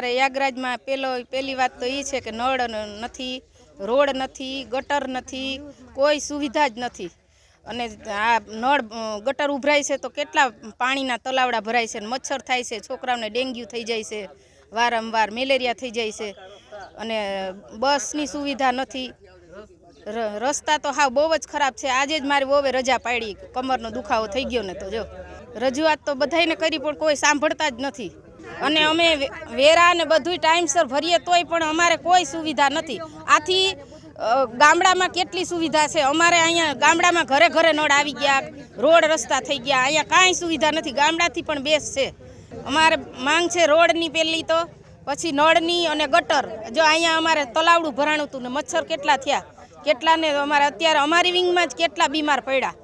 અમારે યાગરાજમાં પેલો પહેલી વાત તો એ છે કે નળ નથી, રોડ નથી, ગટર નથી, કોઈ સુવિધા જ નથી. અને આ નળ ગટર ઉભરાય છે તો કેટલા પાણીના તલાવડા ભરાય છે મચ્છર થાય છે, છોકરાઓને ડેન્ગ્યુ થઈ જાય છે, વારંવાર મેલેરિયા થઈ જાય છે. અને બસની સુવિધા નથી. રસ્તા તો હા બહુ જ ખરાબ છે. આજે જ મારી બહુ રજા પાડી, કમરનો દુખાવો થઈ ગયો ને તો જો. રજૂઆત તો બધાયને કરી પણ કોઈ સાંભળતા જ નથી. અને અમે વેરા ને બધુંય ટાઈમસર ભરીએ તોય પણ અમારે કોઈ સુવિધા નથી. આથી ગામડામાં કેટલી સુવિધા છે? અમારે અહીંયા ગામડામાં ઘરે ઘરે નળ આવી ગયા, રોડ રસ્તા થઈ ગયા, અહીંયા કાંઈ સુવિધા નથી. ગામડાથી પણ બેસ છે. અમારે માંગ છે રોડની પહેલી તો, પછી નળની અને ગટર. જો અહીંયા અમારે તલાવડું ભરાણું હતું ને, મચ્છર કેટલા થયા? કેટલાને અમારે અત્યારે, અમારી વિંગમાં જ કેટલા બીમાર પડ્યા?